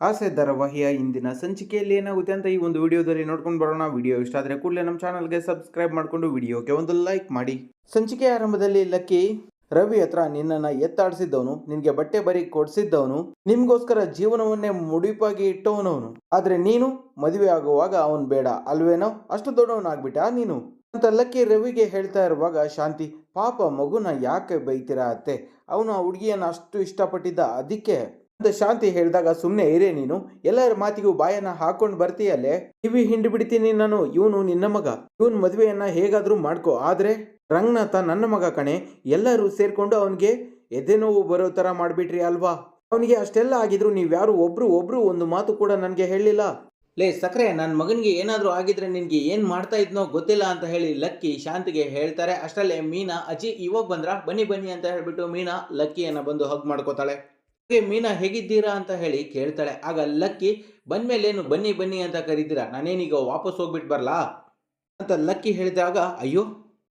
ಆಸೆ ಧಾರಾವಾಹಿಯ ಇಂದಿನ ಸಂಚಿಕೆಯಲ್ಲಿ ಏನಾಗುತ್ತೆ ಅಂತ ಈ ಒಂದು ವಿಡಿಯೋದಲ್ಲಿ ನೋಡ್ಕೊಂಡು ಬರೋಣ. ವಿಡಿಯೋ ಇಷ್ಟ ಆದರೆ ಕೂಡಲೇ ನಮ್ಮ ಚಾನಲ್ಗೆ ಸಬ್ಸ್ಕ್ರೈಬ್ ಮಾಡಿಕೊಂಡು ವಿಡಿಯೋಗೆ ಒಂದು ಲೈಕ್ ಮಾಡಿ. ಸಂಚಿಕೆ ಆರಂಭದಲ್ಲಿ ಲಕ್ಕಿ, ರವಿ ಹತ್ರ ನಿನ್ನನ್ನು ಎತ್ತಾಡಿಸಿದ್ದವನು, ನಿನಗೆ ಬಟ್ಟೆ ಬರಿ ಕೊಡಿಸಿದ್ದವನು, ನಿಮಗೋಸ್ಕರ ಜೀವನವನ್ನೇ ಮುಡಿಪಾಗಿ ಇಟ್ಟವನವನು. ಆದರೆ ನೀನು ಮದುವೆ ಆಗುವಾಗ ಅವನು ಬೇಡ, ಅಲ್ವೇನೋ? ಅಷ್ಟು ದೊಡ್ಡವನಾಗ್ಬಿಟ್ಟ ನೀನು. ಅಂತ ಲಕ್ಕಿ ರವಿಗೆ ಹೇಳ್ತಾ ಇರುವಾಗ ಶಾಂತಿ, ಪಾಪ ಮಗುನ ಯಾಕೆ ಬೈತೀರಾ ಅತ್ತೆ? ಅವನು ಆ ಹುಡುಗಿಯನ್ನ ಅಷ್ಟು ಇಷ್ಟಪಟ್ಟಿದ್ದ ಅದಕ್ಕೆ ಅಂತ ಶಾಂತಿ ಹೇಳಿದಾಗ ಸುಮ್ಮನೆ ಇರೇ ನೀನು. ಎಲ್ಲರ ಮಾತಿಗೂ ಬಾಯನ್ನ ಹಾಕೊಂಡು ಬರ್ತೀಯಲ್ಲೇ? ಕಿವಿ ಹಿಂಡಿ ಬಿಡ್ತೀನಿ ನಾನು. ಇವನು ನಿನ್ನ ಮಗ. ಇವನ್ ಮದುವೆಯನ್ನ ಹೇಗಾದ್ರೂ ಮಾಡ್ಕೋ. ಆದ್ರೆ, ರಂಗನಾಥ ನನ್ನ ಮಗ ಕಣೆ. ಎಲ್ಲರೂ ಸೇರ್ಕೊಂಡು ಅವನಿಗೆ ಎದೆ ನೋವು ಬರೋ ತರ ಮಾಡ್ಬಿಟ್ರಿ ಅಲ್ವಾ? ಅವನಿಗೆ ಅಷ್ಟೆಲ್ಲ ಆಗಿದ್ರು ನೀವ್ಯಾರು ಒಬ್ರು ಒಬ್ರು ಒಂದು ಮಾತು ಕೂಡ ನನಗೆ ಹೇಳಿಲ್ಲ. ಲೇ ಸಕ್ರೆ ನನ್ನ ಮಗನಿಗೆ ಏನಾದರೂ ಆಗಿದ್ರೆ ನಿನಗೆ ಏನು ಮಾಡ್ತಾ ಇದ್ನೋ ಗೊತ್ತಿಲ್ಲ ಅಂತ ಹೇಳಿ ಲಕ್ಕಿ ಶಾಂತಿಗೆ ಹೇಳ್ತಾರೆ. ಅಷ್ಟರಲ್ಲೇ ಮೀನಾ, ಅಜ್ಜಿ ಇವಾಗ ಬಂದ್ರ? ಬನ್ನಿ ಬನ್ನಿ ಅಂತ ಹೇಳ್ಬಿಟ್ಟು ಮೀನಾ ಲಕ್ಕಿಯನ್ನ ಬಂದು ಹಗ್ ಮಾಡ್ಕೋತಾಳೆ. ಮೀನಾ, ಹೇಗಿದ್ದೀರಾ ಅಂತ ಹೇಳಿ ಕೇಳ್ತಾಳೆ. ಆಗ ಲಕ್ಕಿ ಬಂದ್ಮೇಲೇನು ಬನ್ನಿ ಬನ್ನಿ ಅಂತ ಕರೀತೀರಾ? ನಾನೇನೀಗ ವಾಪಸ್ ಹೋಗ್ಬಿಟ್ಟು ಬರಲಾ? ಅಂತ ಲಕ್ಕಿ ಹೇಳಿದಾಗ, ಅಯ್ಯೋ,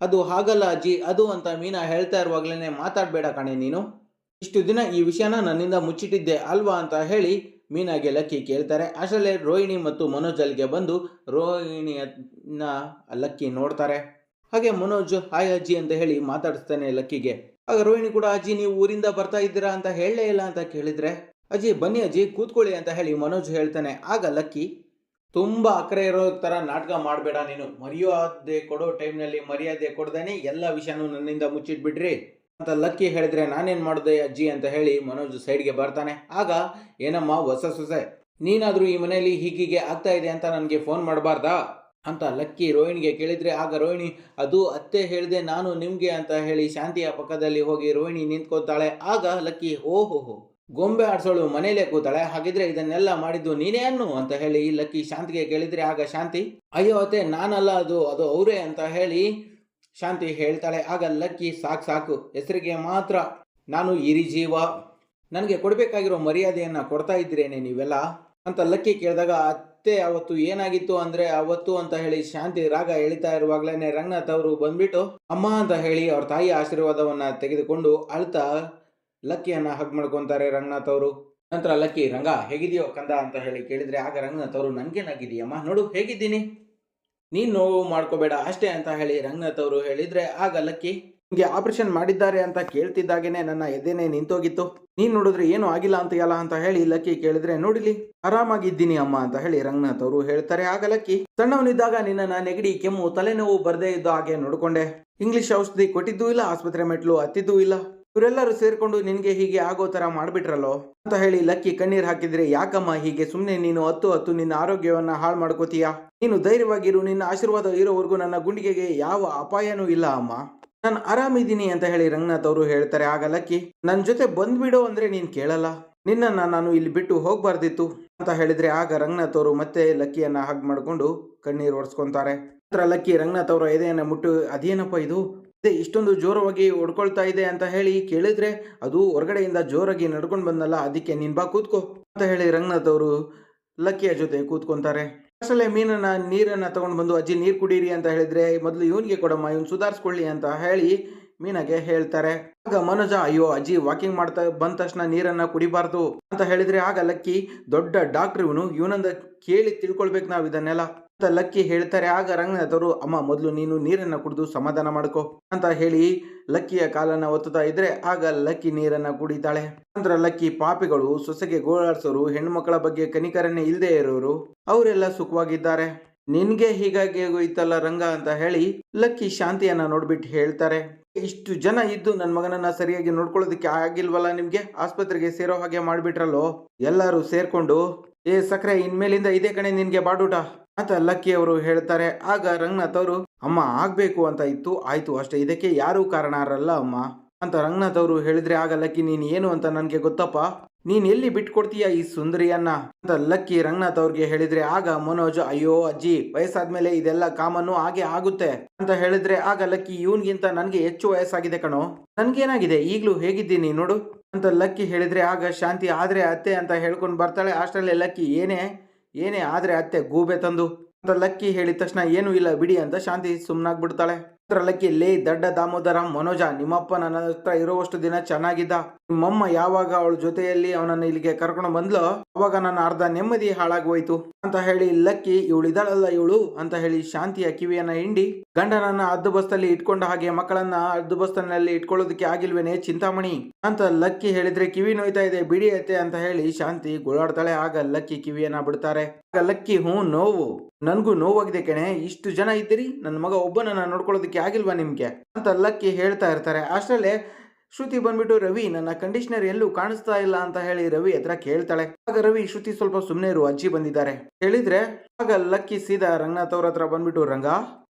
ಅದು ಹಾಗಲ್ಲ ಅಜ್ಜಿ, ಅದು ಅಂತ ಮೀನಾ ಹೇಳ್ತಾ ಇರುವಾಗಲೇ ಮಾತಾಡಬೇಡ ಕಣೆ ನೀನು. ಇಷ್ಟು ದಿನ ಈ ವಿಷಯನ ನನ್ನಿಂದ ಮುಚ್ಚಿಟ್ಟಿದ್ದೆ ಅಲ್ವಾ? ಅಂತ ಹೇಳಿ ಮೀನಾಗೆ ಲಕ್ಕಿ ಕೇಳ್ತಾರೆ. ಅಷ್ಟರಲ್ಲೇ ರೋಹಿಣಿ ಮತ್ತು ಮನೋಜ್ ಅಲ್ಲಿಗೆ ಬಂದು ರೋಹಿಣಿಯನ್ನ ಲಕ್ಕಿ ನೋಡ್ತಾರೆ. ಹಾಗೆ ಮನೋಜ್, ಹಾಯ್ ಅಜ್ಜಿ ಅಂತ ಹೇಳಿ ಮಾತಾಡಿಸ್ತಾನೆ ಲಕ್ಕಿಗೆ. ಆಗ ರೋಹಿಣಿ ಕೂಡ, ಅಜ್ಜಿ, ನೀವು ಊರಿಂದ ಬರ್ತಾ ಇದ್ದೀರಾ ಅಂತ ಹೇಳಲೇ ಇಲ್ಲ ಅಂತ ಕೇಳಿದ್ರೆ, ಅಜ್ಜಿ, ಬನ್ನಿ ಅಜ್ಜಿ, ಕೂತ್ಕೊಳ್ಳಿ ಅಂತ ಹೇಳಿ ಮನೋಜ್ ಹೇಳ್ತಾನೆ. ಆಗ ಲಕ್ಕಿ, ತುಂಬ ಅಕ್ಕರೆ ಇರೋ ತರ ನಾಟಕ ಮಾಡಬೇಡ ನೀನು. ಮರ್ಯಾದೆ ಕೊಡೋ ಟೈಮ್ನಲ್ಲಿ ಮರ್ಯಾದೆ ಕೊಡ್ದೇನೆ ಎಲ್ಲ ವಿಷಯನೂ ನನ್ನಿಂದ ಮುಚ್ಚಿಟ್ಬಿಡ್ರಿ ಅಂತ ಲಕ್ಕಿ ಹೇಳಿದ್ರೆ, ನಾನೇನು ಮಾಡಿದೆ ಅಜ್ಜಿ? ಅಂತ ಹೇಳಿ ಮನೋಜ್ ಸೈಡ್ಗೆ ಬರ್ತಾನೆ. ಆಗ, ಏನಮ್ಮ ಹೊಸ ಸೊಸೆ, ನೀನಾದರೂ ಈ ಮನೆಯಲ್ಲಿ ಹೀಗೀಗೆ ಆಗ್ತಾ ಇದೆ ಅಂತ ನನಗೆ ಫೋನ್ ಮಾಡಬಾರ್ದಾ? ಅಂತ ಲಕ್ಕಿ ರೋಹಿಣಿಗೆ ಕೇಳಿದ್ರೆ, ಆಗ ರೋಹಿಣಿ, ಅದು ಅತ್ತೆ ಹೇಳಿದೆ ನಾನು ನಿಮಗೆ ಅಂತ ಹೇಳಿ ಶಾಂತಿಯ ಪಕ್ಕದಲ್ಲಿ ಹೋಗಿ ರೋಹಿಣಿ ನಿಂತ್ಕೋತಾಳೆ ಆಗ ಲಕ್ಕಿ ಓಹೋ ಗೊಂಬೆ ಆಡ್ಸೋಳು ಮನೇಲೆ ಕೂತಾಳೆ. ಹಾಗಿದ್ರೆ ಇದನ್ನೆಲ್ಲ ಮಾಡಿದ್ದು ನೀನೇ ಅನ್ನು ಅಂತ ಹೇಳಿ ಲಕ್ಕಿ ಶಾಂತಿಗೆ ಕೇಳಿದ್ರೆ, ಆಗ ಶಾಂತಿ, ಅಯ್ಯೋ ಅತ್ತೆ, ನಾನಲ್ಲ ಅದು ಅದು ಅವರೇ ಅಂತ ಹೇಳಿ ಶಾಂತಿ ಹೇಳ್ತಾಳೆ. ಆಗ ಲಕ್ಕಿ, ಸಾಕು ಸಾಕು, ಹೆಸರಿಗೆ ಮಾತ್ರ ನಾನು ಇರಿ ಜೀವ ನನಗೆ ಕೊಡಬೇಕಾಗಿರೋ ಮರ್ಯಾದೆಯನ್ನು ಕೊಡ್ತಾ ಇದ್ದೀರೇನೆ ನೀವೆಲ್ಲ? ಅಂತ ಲಕ್ಕಿ ಕೇಳಿದಾಗ ಅತ್ತೆ ಅವತ್ತು ಏನಾಗಿತ್ತು ಅಂದ್ರೆ ಅವತ್ತು ಅಂತ ಹೇಳಿ ಶಾಂತಿ ರಾಗ ಎಳಿತಾ ಇರುವಾಗ್ಲೇನೆ ರಂಗನಾಥ್ ಅವರು ಬಂದ್ಬಿಟ್ಟು, ಅಮ್ಮ ಅಂತ ಹೇಳಿ ಅವ್ರ ತಾಯಿ ಆಶೀರ್ವಾದವನ್ನ ತೆಗೆದುಕೊಂಡು ಅಳ್ತಾ ಲಕ್ಕಿಯನ್ನ ಹಗ್ ಮಾಡ್ಕೊಂತಾರೆ ರಂಗನಾಥ್ ಅವರು. ನಂತರ, ಲಕ್ಕಿ, ರಂಗ, ಹೇಗಿದೆಯೋ ಕಂದ ಅಂತ ಹೇಳಿ ಕೇಳಿದ್ರೆ, ಆಗ ರಂಗನಾಥ್ ಅವರು ನನ್ಗೇನಾಗಿದೆಯಮ್ಮ ನೋಡು, ಹೇಗಿದ್ದೀನಿ? ನೀನ್ ನೋವು ಮಾಡ್ಕೋಬೇಡ ಅಷ್ಟೇ ಅಂತ ಹೇಳಿ ರಂಗನಾಥ್ ಅವರು ಹೇಳಿದ್ರೆ, ಆಗ ಲಕ್ಕಿ ನಿಮಗೆ ಆಪರೇಷನ್ ಮಾಡಿದ್ದಾರೆ ಅಂತ ಕೇಳ್ತಿದ್ದಾಗೇನೆ ನನ್ನ ಎದೆನೆ ನಿಂತೋಗಿತ್ತು. ನೀನ್ ನೋಡಿದ್ರೆ ಏನು ಆಗಿಲ್ಲ ಅಂತೀಯಲ್ಲ ಅಂತ ಹೇಳಿ ಲಕ್ಕಿ ಕೇಳಿದ್ರೆ, ನೋಡಿಲಿ, ಆರಾಮಾಗಿದ್ದೀನಿ ಅಮ್ಮ ಅಂತ ಹೇಳಿ ರಂಗನಾಥ್ ಅವರು ಹೇಳ್ತಾರೆ. ಆಗ ಲಕ್ಕಿ, ಸಣ್ಣವನಿದ್ದಾಗ ನಿನ್ನ ನೆಗಡಿ, ಕೆಮ್ಮು, ತಲೆನೋವು ಬರದೇ ಇದ್ದ ಹಾಗೆ ನೋಡ್ಕೊಂಡೆ. ಇಂಗ್ಲಿಷ್ ಔಷಧಿ ಕೊಟ್ಟಿದ್ದೂ ಇಲ್ಲ, ಆಸ್ಪತ್ರೆ ಮೆಟ್ಲು ಹತ್ತಿದ್ದೂ ಇಲ್ಲ. ಇವರೆಲ್ಲರೂ ಸೇರ್ಕೊಂಡು ನಿನ್ಗೆ ಹೀಗೆ ಆಗೋ ತರ ಮಾಡ್ಬಿಟ್ರಲ್ಲೋ ಅಂತ ಹೇಳಿ ಲಕ್ಕಿ ಕಣ್ಣೀರ್ ಹಾಕಿದ್ರೆ, ಯಾಕಮ್ಮ ಹೀಗೆ ಸುಮ್ಮನೆ ನೀನು ಹತ್ತು ಹತ್ತು ನಿನ್ನ ಆರೋಗ್ಯವನ್ನ ಹಾಳು ಮಾಡ್ಕೋತೀಯಾ? ನೀನು ಧೈರ್ಯವಾಗಿರು, ನಿನ್ನ ಆಶೀರ್ವಾದ ಇರೋವರೆಗೂ ನನ್ನ ಗುಂಡಿಗೆಗೆ ಯಾವ ಅಪಾಯನೂ ಇಲ್ಲ ಅಮ್ಮ. ನಾನು ಆರಾಮಿದ್ದೀನಿ ಅಂತ ಹೇಳಿ ರಂಗನಾಥ್ ಅವರು ಹೇಳ್ತಾರೆ, ಆಗ ಲಕ್ಕಿ ನನ್ನ ಜೊತೆ ಬಂದ್ಬಿಡು ಅಂದರೆ ನೀನು ಕೇಳಲ್ಲ. ನಿನ್ನನ್ನು ನಾನು ಇಲ್ಲಿ ಬಿಟ್ಟು ಹೋಗಬಾರ್ದಿತ್ತು. ಅಂತ ಹೇಳಿದ್ರೆ ಆಗ ರಂಗನಾಥ್ ಅವರು ಮತ್ತೆ ಲಕ್ಕಿಯನ್ನು ಹಗ್ ಮಾಡಿಕೊಂಡು ಕಣ್ಣೀರು ಒರೆಸ್ಕೊಂತಾರೆ. ನಂತರ ಲಕ್ಕಿ, ರಂಗನಾಥ್ ಅವರ ಎದೆಯನ್ನು ಮುಟ್ಟು, ಅದೇನಪ್ಪ ಇದು? ಇಷ್ಟೊಂದು ಜೋರವಾಗಿ ಹೊಡ್ಕೊಳ್ತಾ ಇದೆ ಅಂತ ಹೇಳಿ ಕೇಳಿದ್ರೆ ಅದು ಹೊರಗಡೆಯಿಂದ ಜೋರಾಗಿ ನಡ್ಕೊಂಡು ಬಂದಲ್ಲ, ಅದಕ್ಕೆ ನಿನ್ ಬಾ ಕೂತ್ಕೋ. ಅಂತ ಹೇಳಿ ರಂಗನಾಥ್ ಅವರು ಲಕ್ಕಿಯ ಜೊತೆ ಕೂತ್ಕೊಂತಾರೆ. ಅಷ್ಟಲ್ಲೇ ಮೀನನ್ನ, ನೀರನ್ನ ತಗೊಂಡು ಬಂದು, ಅಜ್ಜಿ ನೀರು ಕುಡೀರಿ ಅಂತ ಹೇಳಿದ್ರೆ, ಮೊದಲು ಇವನಿಗೆ ಕೊಡಮ್ಮ, ಇವನ್ ಸುಧಾರಿಸ್ಕೊಳ್ಳಿ ಅಂತ ಹೇಳಿ ಮೀನಾಗೆ ಹೇಳ್ತಾರೆ. ಆಗ ಮನೋಜ, ಅಯ್ಯೋ, ಅಜ್ಜಿ ವಾಕಿಂಗ್ ಮಾಡ್ತಾ ಬಂದ ತಕ್ಷಣ ನೀರನ್ನ ಕುಡಿಬಾರ್ದು ಅಂತ ಹೇಳಿದ್ರೆ ಆಗ ಲಕ್ಕಿ, ದೊಡ್ಡ ಡಾಕ್ಟರ್ ಇವನು ಇವನಂದ ಕೇಳಿ ತಿಳ್ಕೊಳ್ಬೇಕು ನಾವು ಇದನ್ನೆಲ್ಲ. ಅಂತ ಲಕ್ಕಿ ಹೇಳ್ತಾರೆ, ಆಗ ರಂಗನಾಥರು, ಅಮ್ಮ, ಮೊದಲು ನೀನು ನೀರನ್ನು ಕುಡಿದು ಸಮಾಧಾನ ಮಾಡ್ಕೋ ಅಂತ ಹೇಳಿ ಲಕ್ಕಿಯ ಕಾಲನ್ನು ಒತ್ತುತ್ತಾ ಇದ್ರೆ, ಆಗ ಲಕ್ಕಿ ನೀರನ್ನು ಕುಡಿತಾಳೆ. ನಂತರ ಲಕ್ಕಿ ಪಾಪಿಗಳು, ಸೊಸೆಗೆ ಗೋಳಾಡ್ಸೋರು ಹೆಣ್ಮಕ್ಳ ಬಗ್ಗೆ ಕನಿಕರನ್ನೇ ಇಲ್ಲದೆ ಇರೋರು, ಅವರೆಲ್ಲ ಸುಖವಾಗಿದ್ದಾರೆ. ನಿನ್ಗೆ ಹೀಗಾಗಿ ಹೋಯ್ತಲ್ಲ ರಂಗ ಅಂತ ಹೇಳಿ ಲಕ್ಕಿ ಶಾಂತಿಯನ್ನ ನೋಡ್ಬಿಟ್ಟು ಹೇಳ್ತಾರೆ. ಇಷ್ಟು ಜನ ಇದ್ದು ನನ್ನ ಮಗನನ್ನ ಸರಿಯಾಗಿ ನೋಡ್ಕೊಳ್ಳೋದಕ್ಕೆ ಆಗಿಲ್ವಲ್ಲ ನಿಮ್ಗೆ? ಆಸ್ಪತ್ರೆಗೆ ಸೇರೋ ಹಾಗೆ ಮಾಡ್ಬಿಟ್ರಲ್ಲೋ? ಎಲ್ಲರೂ ಸೇರ್ಕೊಂಡು, ಏ ಸಕ್ರೆ, ಇನ್ಮೇಲಿಂದ ಇದೇ ಕಣೆ ನಿನ್ಗೆ ಬಾಡೂಟ ಅಂತ ಲಕ್ಕಿ ಅವರು ಹೇಳ್ತಾರೆ. ಆಗ ರಂಗನಾಥ್ ಅವರು, ಅಮ್ಮ, ಆಗ್ಬೇಕು ಅಂತ ಇತ್ತು, ಆಯ್ತು, ಅಷ್ಟೇ, ಇದಕ್ಕೆ ಯಾರೂ ಕಾರಣರಲ್ಲ ಅಮ್ಮ ಅಂತ ರಂಗನಾಥ್ ಅವರು ಹೇಳಿದ್ರೆ, ಆಗ ಲಕ್ಕಿ, ನೀನ್ ಏನು ಅಂತ ನನ್ಗೆ ಗೊತ್ತಪ್ಪ? ನೀನ್ ಎಲ್ಲಿ ಬಿಟ್ಕೊಡ್ತೀಯ ಈ ಸುಂದರಿಯನ್ನ ಅಂತ ಲಕ್ಕಿ ರಂಗನಾಥ್ ಅವ್ರಿಗೆ ಹೇಳಿದ್ರೆ, ಆಗ ಮನೋಜ್, ಅಯ್ಯೋ ಅಜ್ಜಿ, ವಯಸ್ಸಾದ್ಮೇಲೆ ಇದೆಲ್ಲ ಕಾಮನ್ನು ಹಾಗೆ ಆಗುತ್ತೆ ಅಂತ ಹೇಳಿದ್ರೆ, ಆಗ ಲಕ್ಕಿ ಇವನ್ಗಿಂತ ನನ್ಗೆ ಹೆಚ್ಚು ವಯಸ್ಸಾಗಿದೆ ಕಣೋ. ನನ್ಗೇನಾಗಿದೆ? ಈಗ್ಲೂ ಹೇಗಿದ್ದೀನಿ ನೋಡು ಅಂತ ಲಕ್ಕಿ ಹೇಳಿದ್ರೆ, ಆಗ ಶಾಂತಿ ಆದ್ರೆ ಅತ್ತೆ ಅಂತ ಹೇಳ್ಕೊಂಡು ಬರ್ತಾಳೆ. ಅಷ್ಟರಲ್ಲೇ ಲಕ್ಕಿ, ಏನೇ ಏನೇ ಆದ್ರೆ ಅತ್ತೆ, ಗೂಬೆ ತಂದು ಅಂತ ಲಕ್ಕಿ ಹೇಳಿದ ತಕ್ಷಣ, ಏನೂ ಇಲ್ಲ ಬಿಡಿ ಅಂತ ಶಾಂತಿ ಸುಮ್ಮನಾಗ್ಬಿಡ್ತಾಳೆ ಅಂತ ಲಕ್ಕಿ, ಲೇ ದಡ್ಡ ದಾಮೋದರ, ಮನೋಜ, ನಿಮ್ಮಪ್ಪ ನನ್ನ ಹತ್ರ ಇರುವಷ್ಟು ದಿನ ಚೆನ್ನಾಗಿದ್ದ. ನಿಮ್ಮಮ್ಮ ಯಾವಾಗ ಅವಳ ಜೊತೆಯಲ್ಲಿ ಅವನನ್ನು ಇಲ್ಲಿಗೆ ಕರ್ಕೊಂಡು ಬಂದ್ಲೋ, ಅವಾಗ ನನ್ನ ಅರ್ಧ ನೆಮ್ಮದಿ ಹಾಳಾಗೋಯ್ತು ಅಂತ ಹೇಳಿ ಲಕ್ಕಿ, ಇವಳು ಇದ್ದಾಳಲ್ಲ ಇವಳು? ಅಂತ ಹೇಳಿ ಶಾಂತಿಯ ಕಿವಿಯನ್ನ ಹಿಂಡಿ, ಗಂಡನನ್ನ ಅದ್ದು ಬಸ್ತಲ್ಲಿ ಇಟ್ಕೊಂಡ ಹಾಗೆ ಮಕ್ಕಳನ್ನ ಅದ್ದು ಬಸ್ತನಲ್ಲಿ ಇಟ್ಕೊಳ್ಳೋದಕ್ಕೆ ಆಗಿಲ್ವೇನೆ ಚಿಂತಾಮಣಿ? ಅಂತ ಲಕ್ಕಿ ಹೇಳಿದ್ರೆ ಕಿವಿ ನೋಯ್ತಾ ಇದೆ, ಬಿಡಿ ಐತೆ ಅಂತ ಹೇಳಿ ಶಾಂತಿ ಗೋಳಾಡ್ತಾಳೆ. ಆಗ ಲಕ್ಕಿ ಕಿವಿಯನ್ನ ಬಿಡ್ತಾರೆ. ಆಗ ಲಕ್ಕಿ, ಹ್ಞೂ, ನೋವು. ನನಗೂ ನೋವಾಗಿದೆ ಕಣೆ. ಇಷ್ಟು ಜನ ಇದ್ದೀರಿ? ನನ್ನ ಮಗ ಒಬ್ಬನನ್ನ ನೋಡ್ಕೊಳ್ಳೋದಕ್ಕೆ ಆಗಿಲ್ವಾ ನಿಮ್ಗೆ? ಅಂತ ಲಕ್ಕಿ ಹೇಳ್ತಾ ಇರ್ತಾರೆ. ಅಷ್ಟರಲ್ಲೇ ಶ್ರುತಿ ಬಂದ್ಬಿಟ್ಟು, ರವಿ, ನನ್ನ ಕಂಡೀಷನರ್ ಎಲ್ಲೂ ಕಾಣಿಸ್ತಾ ಇಲ್ಲ ಅಂತ ಹೇಳಿ ರವಿ ಹತ್ರ ಕೇಳ್ತಾಳೆ. ಆಗ ರವಿ ಶ್ರುತಿ ಸ್ವಲ್ಪ ಸುಮ್ಮನೆ ಇರು, ಅಜ್ಜಿ ಬಂದಿದ್ದಾರೆ. ಹೇಳಿದ್ರೆ, ಆಗ ಲಕ್ಕಿ ಸೀದಾ ರಂಗನಾಥ್ ಅವ್ರ ಹತ್ರ ಬಂದ್ಬಿಟ್ಟು ರಂಗ,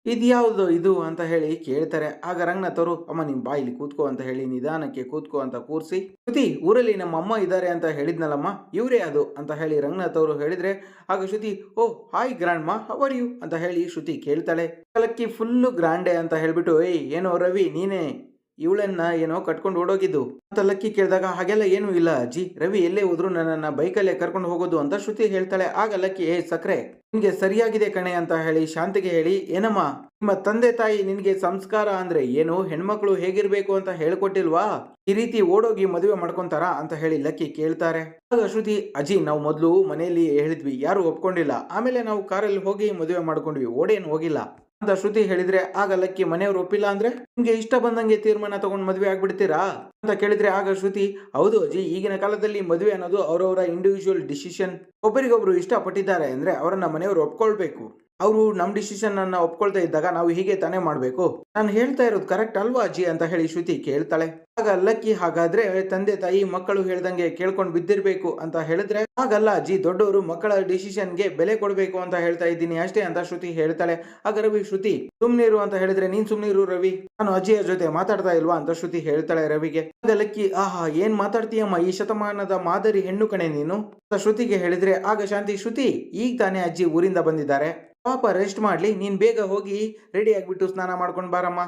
ಇದ್ಯಾವುದು ಇದು ಅಂತ ಹೇಳಿ ಕೇಳ್ತಾರೆ. ಆಗ ರಂಗನಾಥ್ ಅವರು, ಅಮ್ಮ, ನಿಮ್ ಬಾ ಇಲ್ಲಿ ಕೂತ್ಕೋ ಅಂತ ಹೇಳಿ, ನಿಧಾನಕ್ಕೆ ಕೂತ್ಕೋ ಅಂತ ಕೂರ್ಸಿ, ಶ್ರುತಿ, ಊರಲ್ಲಿ ನಮ್ಮ ಅಮ್ಮ ಇದ್ದಾರೆ ಅಂತ ಹೇಳಿದ್ನಲ್ಲಮ್ಮ, ಇವರೇ ಅದು ಅಂತ ಹೇಳಿ ರಂಗನಾಥ್ ಅವರು ಹೇಳಿದ್ರೆ, ಆಗ Shruti, oh, hi grandma how are you? ಅಂತ ಹೇಳಿ ಶ್ರುತಿ ಕೇಳ್ತಾಳೆ. ಲಕ್ಕಿ ಫುಲ್ಲು ಗ್ರಾಂಡೆ ಅಂತ ಹೇಳ್ಬಿಟ್ಟು, ಏಯ್, ಏನೋ ರವಿ, ನೀನೇ? ಇವಳನ್ನ ಏನೋ ಕಟ್ಕೊಂಡು ಓಡೋಗಿದ್ದು. ಅಂತ ಲಕ್ಕಿ ಕೇಳಿದಾಗ, ಹಾಗೆಲ್ಲ ಏನು ಇಲ್ಲ ಅಜ್ಜಿ. ರವಿ ಎಲ್ಲೇ ಹೋದ್ರು ನನ್ನನ್ನ ಬೈಕಲ್ಲೇ ಕರ್ಕೊಂಡು ಹೋಗೋದು ಅಂತ ಶ್ರುತಿ ಹೇಳ್ತಾಳೆ. ಆಗ ಲಕ್ಕಿ, ಏ ಸಕ್ರೆ, ನಿನ್ಗೆ ಸರಿಯಾಗಿದೆ ಕಣೆ ಅಂತ ಹೇಳಿ ಶಾಂತಿಗೆ ಹೇಳಿ, ಏನಮ್ಮ, ನಿಮ್ಮ ತಂದೆ ತಾಯಿ ನಿನ್ಗೆ ಸಂಸ್ಕಾರ ಅಂದ್ರೆ ಏನು? ಹೆಣ್ಮಕ್ಳು ಹೇಗಿರ್ಬೇಕು ಅಂತ ಹೇಳ್ಕೊಟ್ಟಿಲ್ವಾ? ಈ ರೀತಿ ಓಡೋಗಿ ಮದುವೆ ಮಾಡ್ಕೊಂತಾರ? ಅಂತ ಹೇಳಿ ಲಕ್ಕಿ ಕೇಳ್ತಾರೆ. ಆಗ ಶ್ರುತಿ, ಅಜ್ಜಿ, ನಾವು ಮೊದಲು ಮನೆಯಲ್ಲಿ ಹೇಳಿದ್ವಿ. ಯಾರು ಒಪ್ಕೊಂಡಿಲ್ಲ. ಆಮೇಲೆ ನಾವು ಕಾರಲ್ಲಿ ಹೋಗಿ ಮದುವೆ ಮಾಡ್ಕೊಂಡ್ವಿ. ಓಡೇನು ಹೋಗಿಲ್ಲ. ಅಂತ ಶ್ರುತಿ ಹೇಳಿದ್ರೆ ಆಗ ಲಕ್ಕಿ ಮನೆಯವರು ಒಪ್ಪಿಲ್ಲ ಅಂದ್ರೆ ನಿಮ್ಗೆ ಇಷ್ಟ ಬಂದಂಗೆ ತೀರ್ಮಾನ ತಗೊಂಡು ಮದುವೆ ಆಗ್ಬಿಡ್ತೀರಾ ಅಂತ ಕೇಳಿದ್ರೆ ಆಗ ಶ್ರುತಿ, ಹೌದು ಅಜ್ಜಿ, ಈಗಿನ ಕಾಲದಲ್ಲಿ ಮದುವೆ ಅನ್ನೋದು ಅವರವರ ಇಂಡಿವಿಜುವಲ್ ಡಿಸಿಷನ್ ಒಬ್ಬರಿಗೊಬ್ರು ಇಷ್ಟಪಟ್ಟಿದ್ದಾರೆ ಅಂದ್ರೆ ಅವರನ್ನ ಮನೆಯವರು ಒಪ್ಕೊಳ್ಬೇಕು. ಅವರು ನಮ್ಮ ಡಿಸಿಷನ್ ಅನ್ನ ಒಪ್ಕೊಳ್ತಾ ಇದ್ದಾಗ ನಾವು ಹೀಗೆ ತಾನೇ ಮಾಡಬೇಕು? ನಾನು ಹೇಳ್ತಾ ಇರೋದು ಕರೆಕ್ಟ್ ಅಲ್ವಾ ಅಜ್ಜಿ ಅಂತ ಹೇಳಿ ಶ್ರುತಿ ಕೇಳ್ತಾಳೆ. ಆಗ ಲಕ್ಕಿ ಹಾಗಾದ್ರೆ ತಂದೆ ತಾಯಿ ಮಕ್ಕಳು ಹೇಳ್ದಂಗೆ ಕೇಳ್ಕೊಂಡು ಬಿದ್ದಿರ್ಬೇಕು ಅಂತ ಹೇಳಿದ್ರೆ, ಹಾಗಲ್ಲ ಅಜ್ಜಿ ದೊಡ್ಡವರು ಮಕ್ಕಳ ಡಿಸಿಷನ್ಗೆ ಬೆಲೆ ಕೊಡಬೇಕು ಅಂತ ಹೇಳ್ತಾ ಇದ್ದೀನಿ ಅಷ್ಟೇ ಅಂತ ಶ್ರುತಿ ಹೇಳ್ತಾಳೆ. ಆಗ ರವಿ, ಶ್ರುತಿ ಸುಮ್ನಿರು ಅಂತ ಹೇಳಿದ್ರೆ ನೀನ್ ಸುಮ್ನಿರು ರವಿ. ನಾನು ಅಜ್ಜಿಯ ಜೊತೆ ಮಾತಾಡ್ತಾ ಇಲ್ವಾ? ಅಂತ ಶ್ರುತಿ ಹೇಳ್ತಾಳೆ ರವಿಗೆ. ಆಗ ಲಕ್ಕಿ, ಆಹಾ, ಏನ್ ಮಾತಾಡ್ತೀಯಮ್ಮ? ಈ ಶತಮಾನದ ಮಾದರಿ ಹೆಣ್ಣು ಕಣೆ ನೀನು? ಅಂತ ಶ್ರುತಿಗೆ ಹೇಳಿದ್ರೆ, ಆಗ ಶಾಂತಿ, ಶ್ರುತಿ, ಈಗ ತಾನೇ ಅಜ್ಜಿ ಊರಿಂದ ಬಂದಿದ್ದಾರೆ. ಪಾಪ ರೆಸ್ಟ್ ಮಾಡ್ಲಿ, ನೀನು ಬೇಗ ಹೋಗಿ ರೆಡಿ ಆಗಿಬಿಟ್ಟು ಸ್ನಾನ ಮಾಡ್ಕೊಂಡು ಬಾರಮ್ಮ.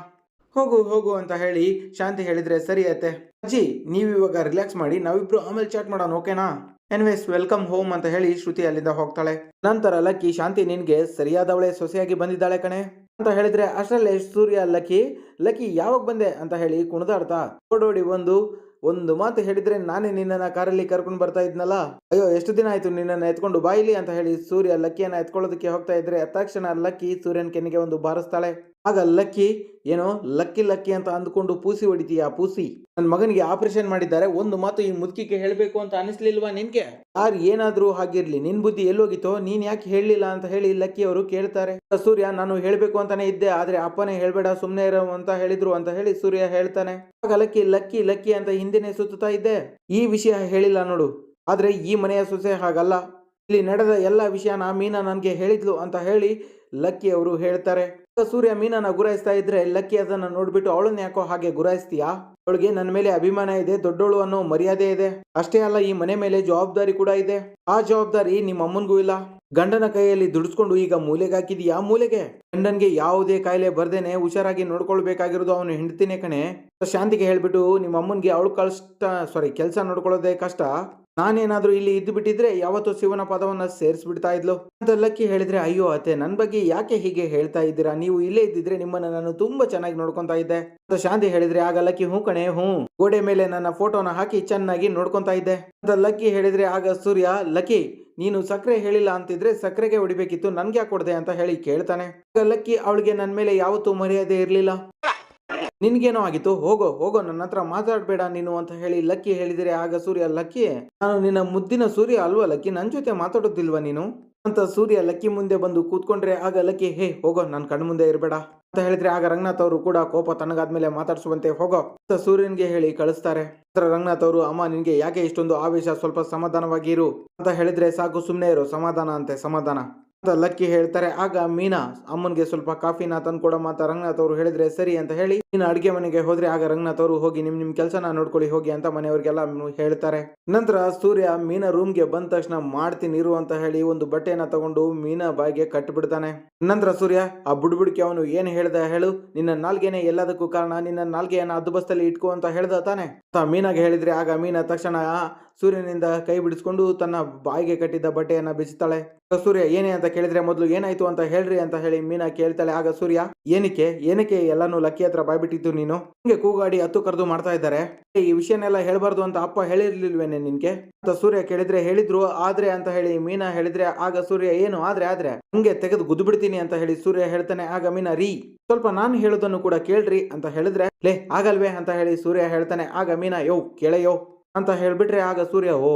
ಹೋಗು ಹೋಗು ಅಂತ ಹೇಳಿ ಶಾಂತಿ ಹೇಳಿದ್ರೆ ಸರಿ ಅತ್ತೆ. ಅಜ್ಜಿ ನೀವು ಇವಾಗ ರಿಲ್ಯಾಕ್ಸ್ ಮಾಡಿ, ನಾವಿಬ್ರು ಆಮೇಲೆ ಚಾಟ್ ಮಾಡೋಣ ಓಕೆನಾ ಎನ್ವೇಸ್ ವೆಲ್ಕಮ್ ಹೋಮ್ ಅಂತ ಹೇಳಿ ಶ್ರುತಿ ಅಲ್ಲಿಂದ ಹೋಗ್ತಾಳೆ. ನಂತರ ಲಕ್ಕಿ, ಶಾಂತಿ ನಿನಗೆ ಸರಿಯಾದವಳೆ, ಸೊಸೆಯಾಗಿ ಬಂದಿದ್ದಾಳೆ ಕಣೆ. ಅಂತ ಹೇಳಿದ್ರೆ ಅಷ್ಟರಲ್ಲೇ ಸೂರ್ಯ ಲಕ್ಕಿ ಲಕ್ಕಿ ಯಾವಾಗ ಬಂದೆ ಅಂತ ಹೇಳಿ ಕುಣಿದಾಡ್ತಾ, ಓಡೋಡಿ ಒಂದು ಒಂದು ಮಾತು ಹೇಳಿದ್ರೆ ನಾನೇ ನಿನ್ನನ್ನು ಕಾರಲ್ಲಿ ಕರ್ಕೊಂಡು ಬರ್ತಾ ಇದ್ನಲ್ಲ? ಅಯ್ಯೋ, ಎಷ್ಟು ದಿನ ಆಯ್ತು ನಿನ್ನನ್ನು ಎತ್ಕೊಂಡು ಬಾಯಿಲಿ ಅಂತ ಹೇಳಿ ಸೂರ್ಯ ಲಕ್ಕಿಯನ್ನು ಎತ್ಕೊಳ್ಳೋದಕ್ಕೆ ಹೋಗ್ತಾ ಇದ್ರೆ ತಕ್ಷಣ ಲಕ್ಕಿ ಸೂರ್ಯನ ಕೆನ್ನಿಗೆ ಒಂದು ಬಾರಿಸ್ತಾಳೆ. ಆಗ ಲಕ್ಕಿ ಏನೋ ಲಕ್ಕಿ ಲಕ್ಕಿ ಅಂತ ಅಂದ್ಕೊಂಡು ಪೂಸಿ ಹೊಡಿತೀಯ, ಪೂಸಿ. ನನ್ನ ಮಗನಿಗೆ ಆಪರೇಷನ್ ಮಾಡಿದ್ದಾರೆ, ಒಂದು ಮಾತು ಈ ಮುದುಕಿಗೆ ಹೇಳಬೇಕು ಅಂತ ಅನಿಸ್ಲಿಲ್ವಾ ನಿನ್ಗೆ? ಯಾರು ಏನಾದ್ರೂ ಹಾಗಿರ್ಲಿ, ನಿನ್ ಬುದ್ಧಿ ಎಲ್ಲೋಗಿತ್ತೋ, ನೀನ್ ಯಾಕೆ ಹೇಳಲಿಲ್ಲ ಅಂತ ಹೇಳಿ ಲಕ್ಕಿ ಅವರು ಕೇಳ್ತಾರೆ. ಸೂರ್ಯ, ನಾನು ಹೇಳಬೇಕು ಅಂತಾನೆ ಇದ್ದೆ, ಆದ್ರೆ ಅಪ್ಪನೇ ಹೇಳ್ಬೇಡ, ಸುಮ್ನೆ ಇರೋ ಅಂತ ಹೇಳಿದ್ರು ಅಂತ ಹೇಳಿ ಸೂರ್ಯ ಹೇಳ್ತಾನೆ. ಆಗ ಲಕ್ಕಿ ಲಕ್ಕಿ ಲಕ್ಕಿ ಅಂತ ಹಿಂದಿನ ಸುತ್ತಾ ಇದ್ದೆ. ಈ ವಿಷಯ ಹೇಳಿಲ್ಲ ನೋಡು, ಆದ್ರೆ ಈ ಮನೆಯ ಸೊಸೆ ಹಾಗಲ್ಲ. ಇಲ್ಲಿ ನಡೆದ ಎಲ್ಲ ವಿಷಯನ ಮೀನಾ ನನಗೆ ಹೇಳಿದ್ಲು ಅಂತ ಹೇಳಿ ಲಕ್ಕಿ ಅವರು ಹೇಳ್ತಾರೆ. ಸೂರ್ಯ ಮೀನನ್ನ ಗುರಾಯಿಸ್ತಾ ಇದ್ರೆ ಲಕ್ಕಿ ಅದನ್ನ ನೋಡ್ಬಿಟ್ಟು ಅವಳನ್ನ ಯಾಕೋ ಹಾಗೆ ಗುರಾಯಿಸ್ತೀಯಾ? ಅವಳಿಗೆ ನನ್ನ ಮೇಲೆ ಅಭಿಮಾನ ಇದೆ, ದೊಡ್ಡೋಳು ಅನ್ನೋ ಮರ್ಯಾದೆ ಇದೆ. ಅಷ್ಟೇ ಅಲ್ಲ, ಈ ಮನೆ ಮೇಲೆ ಜವಾಬ್ದಾರಿ ಕೂಡ ಇದೆ. ಆ ಜವಾಬ್ದಾರಿ ನಿಮ್ಮ ಅಮ್ಮನ್ಗೂ ಇಲ್ಲ. ಗಂಡನ ಕೈಯಲ್ಲಿ ದುಡಿಸ್ಕೊಂಡು ಈಗ ಮೂಲೆಗೆ ಹಾಕಿದ್ಯಾ ಮೂಲೆಗೆ? ಗಂಡನ್ಗೆ ಯಾವುದೇ ಕಾಯಿಲೆ ಬರ್ದೇನೆ ಹುಷಾರಾಗಿ ನೋಡ್ಕೊಳ್ಬೇಕಾಗಿರೋದು ಅವನು ಹೆಂಡತಿನೇ ಕಣೆ. ಶಾಂತಿಗೆ ಹೇಳ್ಬಿಟ್ಟು ನಿಮ್ಮ ಅಮ್ಮನ್ಗೆ ಅವಳು ಕಷ್ಟ ಸಾರಿ ಕೆಲಸ ನೋಡ್ಕೊಳ್ಳೋದೇ ಕಷ್ಟ. ನಾನೇನಾದ್ರೂ ಇಲ್ಲಿ ಇದ್ದು ಬಿಟ್ಟಿದ್ರೆ ಯಾವತ್ತು ಶಿವನ ಪದವನ್ನ ಸೇರಿಸ್ಬಿಡ್ತಾ ಇದ್ಲು. ಅಂತ ಲಕ್ಕಿ ಹೇಳಿದ್ರೆ, ಅಯ್ಯೋ ಅತ್ತೆ, ನನ್ ಬಗ್ಗೆ ಯಾಕೆ ಹೀಗೆ ಹೇಳ್ತಾ ಇದ್ದೀರಾ? ನೀವು ಇಲ್ಲೇ ಇದ್ದಿದ್ರೆ ನಿಮ್ಮನ್ನ ನಾನು ತುಂಬಾ ಚೆನ್ನಾಗಿ ನೋಡ್ಕೊಂತಾ ಇದ್ದೆ. ಅಂತ ಶಾಂತಿ ಹೇಳಿದ್ರೆ, ಆಗ ಲಕ್ಕಿ ಹೂ ಕಣೆ ಹೂ ಗೋಡೆ ಮೇಲೆ ನನ್ನ ಫೋಟೋನ ಹಾಕಿ ಚೆನ್ನಾಗಿ ನೋಡ್ಕೊಂತಾ ಇದ್ದೆ. ಅಂತ ಲಕ್ಕಿ ಹೇಳಿದ್ರೆ, ಆಗ ಸೂರ್ಯ, ಲಕ್ಕಿ, ನೀನು ಸಕ್ಕರೆ ಹೇಳಿಲ್ಲ ಅಂತಿದ್ರೆ ಸಕ್ಕರೆಗೆ ಹೊಡಿಬೇಕಿತ್ತು ನನ್ಗೆ ಯಾಕೆ ಕೊಡದೆ ಅಂತ ಹೇಳಿ ಕೇಳ್ತಾನೆ. ಆಗ ಲಕ್ಕಿ, ಅವಳಿಗೆ ನನ್ನ ಮೇಲೆ ಯಾವತ್ತೂ ಮರ್ಯಾದೆ ಇರಲಿಲ್ಲ. ನಿನ್ಗೇನೋ ಆಗಿತ್ತು? ಹೋಗೋ ಹೋಗೋ, ನನ್ನ ಹತ್ರ ಮಾತಾಡ್ಬೇಡ ನೀನು ಅಂತ ಹೇಳಿ ಲಕ್ಕಿ ಹೇಳಿದರೆ. ಆಗ ಸೂರ್ಯ, ಲಕ್ಕಿ, ನಾನು ನಿನ್ನ ಮುದ್ದಿನ ಸೂರ್ಯ ಅಲ್ವಾ ಲಕ್ಕಿ? ನನ್ನ ಜೊತೆ ಮಾತಾಡೋದಿಲ್ವಾ ನೀನು? ಅಂತ ಸೂರ್ಯ ಲಕ್ಕಿ ಮುಂದೆ ಬಂದು ಕೂತ್ಕೊಂಡ್ರೆ ಆಗ ಲಕ್ಕಿ, ಹೇ, ಹೋಗೋ ನನ್ನ ಕಣ್ಣು ಮುಂದೆ ಇರಬೇಡ ಅಂತ ಹೇಳಿದ್ರೆ ಆಗ ರಂಗನಾಥ್ ಅವರು ಕೂಡ ಕೋಪ ತಣ್ಣಗಾದ್ಮೇಲೆ ಮಾತಾಡ್ಸುವಂತೆ ಹೋಗೋ ಅಂತ ಸೂರ್ಯನ್ಗೆ ಹೇಳಿ ಕಳಿಸ್ತಾರೆ. ನಂತರ ರಂಗನಾಥ್ ಅವರು, ಅಮ್ಮ, ನಿನ್ಗೆ ಯಾಕೆ ಇಷ್ಟೊಂದು ಆವೇಶ? ಸ್ವಲ್ಪ ಸಮಾಧಾನವಾಗಿರು ಅಂತ ಹೇಳಿದ್ರೆ ಸಾಕು ಸುಮ್ಮನೆ ಇರು, ಸಮಾಧಾನ ಅಂತೆ, ಸಮಾಧಾನ. ಅಂತ ಲಕ್ಕಿ ಹೇಳ್ತಾರೆ. ಆಗ ಮೀನಾ ಅಮ್ಮನ್ಗೆ ಸ್ವಲ್ಪ ಕಾಫಿನ ತಂದ್ಕೊಡಮ್ಮ ಅಂತ ರಂಗನಾಥ್ ಅವರು ಹೇಳಿದ್ರೆ ಸರಿ ಅಂತ ಹೇಳಿ ನೀನು ಅಡಿಗೆ ಮನೆಗೆ ಹೋದ್ರೆ ಆಗ ರಂಗನಾಥ್ ಅವರು ಹೋಗಿ ನಿಮ್ ನಿಮ್ ಕೆಲಸನ ನೋಡ್ಕೊಳ್ಳಿ, ಹೋಗಿ ಅಂತ ಮನೆಯವ್ರಿಗೆಲ್ಲ ಹೇಳ್ತಾರೆ. ನಂತರ ಸೂರ್ಯ ಮೀನಾ ರೂಮ್ಗೆ ಬಂದ ತಕ್ಷಣ ಮಾಡ್ತೀನಿ ಇರು ಅಂತ ಹೇಳಿ ಒಂದು ಬಟ್ಟೆನ ತಗೊಂಡು ಮೀನಾ ಬಾಯಿಗೆ ಕಟ್ಬಿಡ್ತಾನೆ. ನಂತರ ಸೂರ್ಯ, ಆ ಬುಡ್ಬುಡ್ಕೆ ಅವನು ಏನ್ ಹೇಳ್ದ ಹೇಳು, ನಿನ್ನ ನಾಲ್ಗೆನೆ ಎಲ್ಲದಕ್ಕೂ ಕಾರಣ, ನಿನ್ನ ನಾಲ್ಗೆಯನ್ನ ಅದ್ದು ಬಸ್ತಲ್ಲಿ ಇಟ್ಕೋ ಅಂತ ಹೇಳ್ದ ತಾನೆ. ಮೀನಾಗೆ ಹೇಳಿದ್ರೆ ಆಗ ಮೀನಾ ತಕ್ಷಣ ಸೂರ್ಯನಿಂದ ಕೈ ಬಿಡಿಸ್ಕೊಂಡು ತನ್ನ ಬಾಯಿಗೆ ಕಟ್ಟಿದ್ದ ಬಟ್ಟೆಯನ್ನ ಬಿಚ್ಚುತ್ತಾಳೆ ಸೂರ್ಯ, ಏನೇ ಅಂತ ಕೇಳಿದ್ರೆ ಮೊದಲು ಏನಾಯ್ತು ಅಂತ ಹೇಳ್ರಿ ಅಂತ ಹೇಳಿ ಮೀನಾ ಕೇಳ್ತಾಳೆ. ಆಗ ಸೂರ್ಯ, ಏನಕ್ಕೆ? ಏನಕ್ಕೆ ಎಲ್ಲಾನು ಲಕ್ಕಿ ಹತ್ರ ಬಾಯ್ಬಿಟ್ಟಿದ್ದು ನೀನು? ಹಿಂಗೆ ಕೂಗಾಡಿ ಹತ್ತು ಕರೆದು ಮಾಡ್ತಾ ಇದ್ದಾರೆ. ಈ ವಿಷಯನೆಲ್ಲ ಹೇಳ್ಬಾರ್ದು ಅಂತ ಅಪ್ಪ ಹೇಳಿರ್ಲಿಲ್ವೇನೆ ನಿನ್ಗೆ? ಅಂತ ಸೂರ್ಯ ಕೇಳಿದ್ರೆ ಹೇಳಿದ್ರು. ಆದ್ರೆ ಅಂತ ಹೇಳಿ ಮೀನಾ ಹೇಳಿದ್ರೆ, ಆಗ ಸೂರ್ಯ, ಏನು ಆದ್ರೆ ಆದ್ರೆ? ಹಂಗೆ ತೆಗೆದು ಗುದ್ದು ಬಿಡ್ತೀನಿ ಅಂತ ಹೇಳಿ ಸೂರ್ಯ ಹೇಳ್ತಾನೆ. ಆಗ ಮೀನಾ, ರೀ, ಸ್ವಲ್ಪ ನಾನು ಹೇಳೋದನ್ನು ಕೂಡ ಕೇಳ್ರಿ ಅಂತ ಹೇಳಿದ್ರೆ, ಲೇ, ಆಗಲ್ವೇ ಅಂತ ಹೇಳಿ ಸೂರ್ಯ ಹೇಳ್ತಾನೆ. ಆಗ ಮೀನಾ, ಯೋ ಕೇಳೆಯೋ ಅಂತ ಹೇಳ್ಬಿಟ್ರೆ ಆಗ ಸೂರ್ಯ, ಓ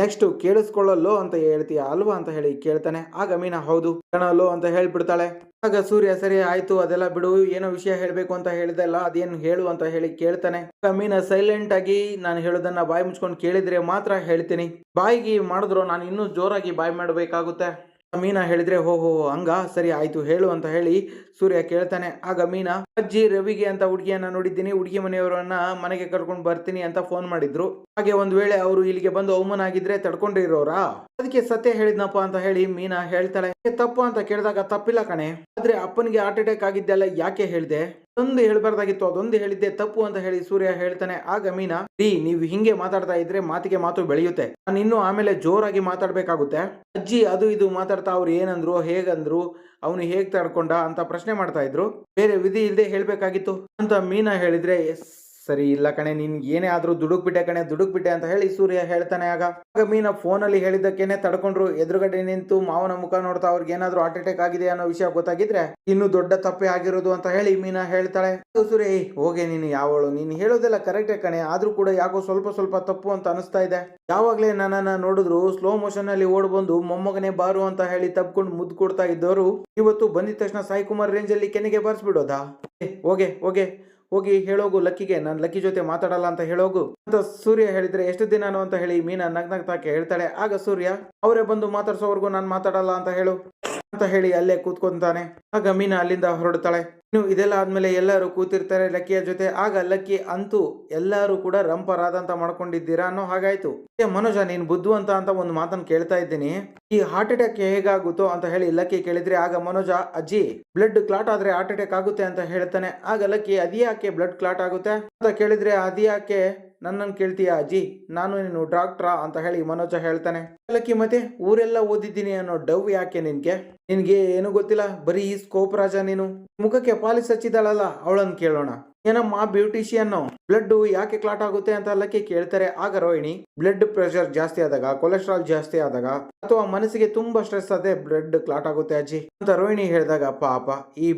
ನೆಕ್ಸ್ಟ್ ಕೇಳಿಸ್ಕೊಳ್ಳಲ್ಲೋ ಅಂತ ಹೇಳ್ತೀಯ? ಅಲ್ವಾ ಅಂತ ಹೇಳಿ ಕೇಳ್ತಾನೆ. ಆಗ ಮೀನಾ, ಹೌದು ಕಣಲ್ಲೋ ಅಂತ ಹೇಳ್ಬಿಡ್ತಾಳೆ. ಆಗ ಸೂರ್ಯ, ಸರಿ ಆಯ್ತು, ಅದೆಲ್ಲ ಬಿಡು, ಏನೋ ವಿಷಯ ಹೇಳ್ಬೇಕು ಅಂತ ಹೇಳಿದೆಲ್ಲ ಅದೇನು ಹೇಳು ಅಂತ ಹೇಳಿ ಕೇಳ್ತಾನೆ. ಆಗ ಮೀನಾ ಸೈಲೆಂಟ್ ಆಗಿ ನಾನು ಹೇಳೋದನ್ನ ಬಾಯಿ ಮುಚ್ಕೊಂಡು ಕೇಳಿದ್ರೆ ಮಾತ್ರ ಹೇಳ್ತೀನಿ. ಬಾಯಿಗೆ ಮಾಡಿದ್ರು ನಾನು ಇನ್ನೂ ಜೋರಾಗಿ ಬಾಯಿ ಮಾಡಬೇಕಾಗುತ್ತೆ. ಮೀನಾ ಹೇಳಿದ್ರೆ, ಹೋ ಹೋ, ಹಂಗ, ಸರಿ ಆಯ್ತು, ಹೇಳು ಅಂತ ಹೇಳಿ ಸೂರ್ಯ ಕೇಳ್ತಾನೆ. ಆಗ ಮೀನಾ, ಅಜ್ಜಿ ರವಿಗೆ ಅಂತ ಹುಡುಗಿಯನ್ನ ನೋಡಿದ್ದೀನಿ, ಹುಡುಗಿ ಮನೆಯವರನ್ನ ಮನೆಗೆ ಕರ್ಕೊಂಡು ಬರ್ತೀನಿ ಅಂತ ಫೋನ್ ಮಾಡಿದ್ರು. ಹಾಗೆ ಒಂದು ವೇಳೆ ಅವರು ಇಲ್ಲಿಗೆ ಬಂದು ಅವಮಾನ ಆಗಿದ್ರೆ ತಡ್ಕೊಂಡಿರೋರಾ ಅದಕ್ಕೆ ಸತ್ಯ ಹೇಳಿದ್ನಪ್ಪ ಅಂತ ಹೇಳಿ ಮೀನಾ ಹೇಳ್ತಾಳೆ. ತಪ್ಪು ಅಂತ ಕೇಳಿದಾಗ ತಪ್ಪಿಲ್ಲ ಕಣೆ. ಆದ್ರೆ ಅಪ್ಪನಿಗೆ ಹಾರ್ಟ್ ಅಟ್ಯಾಕ್ ಆಗಿದ್ದೆಲ್ಲ ಯಾಕೆ ಹೇಳಿದೆ? ಅದೊಂದು ಹೇಳ್ಬಾರ್ದಾಗಿತ್ತು ಅದೊಂದು ಹೇಳಿದ್ದೆ ತಪ್ಪು ಅಂತ ಹೇಳಿ ಸೂರ್ಯ ಹೇಳ್ತಾನೆ. ಆಗ ಮೀನಾ ರೀ ನೀವು ಹಿಂಗೆ ಮಾತಾಡ್ತಾ ಇದ್ರೆ ಮಾತಿಗೆ ಮಾತು ಬೆಳೆಯುತ್ತೆ. ನಾನು ಇನ್ನು ಆಮೇಲೆ ಜೋರಾಗಿ ಮಾತಾಡ್ಬೇಕಾಗುತ್ತೆ. ಅಜ್ಜಿ ಅದು ಇದು ಮಾತಾಡ್ತಾ ಅವ್ರು ಏನಂದ್ರು ಹೇಗಂದ್ರು ಅವನು ಹೇಗ್ ತಡ್ಕೊಂಡ ಅಂತ ಪ್ರಶ್ನೆ ಮಾಡ್ತಾ ಇದ್ರು. ಬೇರೆ ವಿಧಿ ಇಲ್ಲದೆ ಹೇಳ್ಬೇಕಾಗಿತ್ತು. ಅಂತ ಮೀನಾ ಹೇಳಿದ್ರೆ "ಎಸ್, ಸರಿ, ಇಲ್ಲ ಕಣೆ, ನಿನ್ಗೆ ಏನೇ ಆದ್ರೂ ದುಡುಕ್ ಬಿಟ್ಟೆ ಕಣೆ ದುಡುಕ್ ಬಿಟ್ಟೆ ಅಂತ ಹೇಳಿ ಸೂರ್ಯ ಹೇಳ್ತಾನೆ ಆಗ. ಆಗ ಮೀನಾ ಫೋನಲ್ಲಿ ಹೇಳಿದ್ದಕ್ಕೇನೆ ತಡ್ಕೊಂಡ್ರು, ಎದುರುಗಡೆ ನಿಂತು ಮಾವನ ಮುಖ ನೋಡ್ತಾ ಅವ್ರಿಗೆ ಏನಾದ್ರೂ ಹಾರ್ಟ್ ಅಟ್ಯಾಕ್ ಆಗಿದೆ ಅನ್ನೋ ವಿಷಯ ಗೊತ್ತಾಗಿದ್ರೆ ಇನ್ನು ದೊಡ್ಡ ತಪ್ಪೆ ಆಗಿರೋದು ಅಂತ ಹೇಳಿ ಮೀನಾ ಹೇಳ್ತಾಳೆ. ಸೂರ್ಯ, ಏಯ್, ಹೋಗೆ ನೀನು, ಯಾವಳು? ನೀನು ಹೇಳೋದೆಲ್ಲ ಕರೆಕ್ಟೇ ಕಣೆ, ಆದ್ರೂ ಕೂಡ ಯಾಕೋ ಸ್ವಲ್ಪ ಸ್ವಲ್ಪ ತಪ್ಪು ಅಂತ ಅನಿಸ್ತಾ ಇದೆ. ಯಾವಾಗ್ಲೇ ನನ್ನನ್ನ ನೋಡಿದ್ರು ಸ್ಲೋ ಮೋಷನ್ ಅಲ್ಲಿ ಓಡ್ ಬಂದು ಮೊಮ್ಮಗನೇ ಬಾರು ಅಂತ ಹೇಳಿ ತಪ್ಕೊಂಡು ಮುದ್ದು ಕೊಡ್ತಾ ಇದ್ದವರು ಇವತ್ತು ಬಂದಿದ ತಕ್ಷಣ ಸಾಯಿ ಕುಮಾರ್ ರೇಂಜ್ ಅಲ್ಲಿ ಕೆನೆಗೆ ಬಾರಿಸ್ಬಿಡೋದಾ? ಹೋಗೆ ಹೋಗೆ. ಹೋಗಿ ಹೇಳೋಗು, ಲಕ್ಕಿಗೆ, ನಾನು ಲಕ್ಕಿ ಜೊತೆ ಮಾತಾಡಲ್ಲ ಅಂತ ಹೇಳೋಗು. ಅಂತ ಸೂರ್ಯ ಹೇಳಿದ್ರೆ, ಎಷ್ಟು ದಿನಾನು ಅಂತ ಹೇಳಿ ಮೀನಾ ನಗ್ನಗ್ತಾಕೆ ಹೇಳ್ತಾಳೆ. ಆಗ ಸೂರ್ಯ, ಅವರೇ ಬಂದು ಮಾತಾಡ್ಸೋವರೆಗೂ ನಾನು ಮಾತಾಡಲ್ಲ ಅಂತ ಹೇಳು. ಅಂತ ಹೇಳಿ ಅಲ್ಲೇ ಕೂತ್ಕೊಂತಾನೆ. ಆಗ ಮೀನಾ ಅಲ್ಲಿಂದ ಹೊರಡ್ತಾಳೆ. ಇನ್ನು ಇದೆಲ್ಲ ಆದಮೇಲೆ ಎಲ್ಲರೂ ಕೂತಿರ್ತಾರೆ ಲಕ್ಕಿಯ ಜೊತೆ. ಆಗ ಲಕ್ಕಿ ಅಂತೂ ಎಲ್ಲರೂ ಕೂಡ ರಂಪರಾದಂತ ಮಾಡ್ಕೊಂಡಿದ್ದೀರಾ ಅನ್ನೋ ಹಾಗಾಯ್ತು. ಏ, ಮನೋಜ, ನೀನು ಬುದ್ಧಿವಂತ ಅಂತ ಒಂದು ಮಾತನ್ನು ಕೇಳ್ತಾ ಇದ್ದೀನಿ. ಈ ಹಾರ್ಟ್ ಅಟ್ಯಾಕ್ ಹೇಗಾಗುತ್ತೋ ಅಂತ ಹೇಳಿ ಲಕ್ಕಿ ಕೇಳಿದ್ರೆ, ಆಗ ಮನೋಜ, ಅಜ್ಜಿ ಬ್ಲಡ್ ಕ್ಲಾಟ್ ಆದ್ರೆ ಹಾರ್ಟ್ ಅಟ್ಯಾಕ್ ಆಗುತ್ತೆ ಅಂತ ಹೇಳ್ತಾನೆ. ಆಗ ಲಕ್ಕಿ ಅದ್ಯಾಕೆ ಬ್ಲಡ್ ಕ್ಲಾಟ್ ಆಗುತ್ತೆ? ಅಂತ ಕೇಳಿದ್ರೆ ಅದ್ಯಾಕೆ ನನ್ನನ್ನು ಕೇಳ್ತೀಯ ಅಜ್ಜಿ? ನಾನು ನೀನು ಡಾಕ್ಟ್ರಾ ಅಂತ ಹೇಳಿ ಮನೋಜ ಹೇಳ್ತಾನೆ. ಅಲ್ಲಕ್ಕಿ ಮತ್ತೆ, ಊರೆಲ್ಲ ಓದಿದ್ದೀನಿ ಅನ್ನೋ ಡವ್ ಯಾಕೆ ನಿನ್ಗೆ? ನಿನ್ಗೆ ಏನು ಗೊತ್ತಿಲ್ಲ? ಬರೀ ಈ ಸ್ಕೋಪ್ ರಾಜ ನೀನು. ಮುಖಕ್ಕೆ ಪಾಲಿಸ್ ಹಚ್ಚಿದಾಳಲ್ಲ ಅವಳನ್ನು ಕೇಳೋಣ. ಏನಮ್ಮ ಬ್ಯೂಟಿಷಿಯನ್ ಬ್ಲಡ್ ಯಾಕೆ ಕ್ಲಾಟ್ ಆಗುತ್ತೆ ಅಂತ ಅಲ್ಲಕ್ಕೆ ಕೇಳ್ತಾರೆ. ಆಗ ರೋಹಿಣಿ, ಬ್ಲಡ್ ಪ್ರೆಷರ್ ಜಾಸ್ತಿ ಆದಾಗ, ಕೊಲೆಸ್ಟ್ರಾಲ್ ಜಾಸ್ತಿ ಆದಾಗ ಅಥವಾ ಮನಸ್ಸಿಗೆ ತುಂಬಾ ಸ್ಟ್ರೆಸ್ ಆದ್ರೆ ಬ್ಲಡ್ ಕ್ಲಾಟ್ ಆಗುತ್ತೆ ಅಜ್ಜಿ? ಅಂತ ರೋಹಿಣಿ ಹೇಳಿದಾಗ, ಪಾಪ, ಈ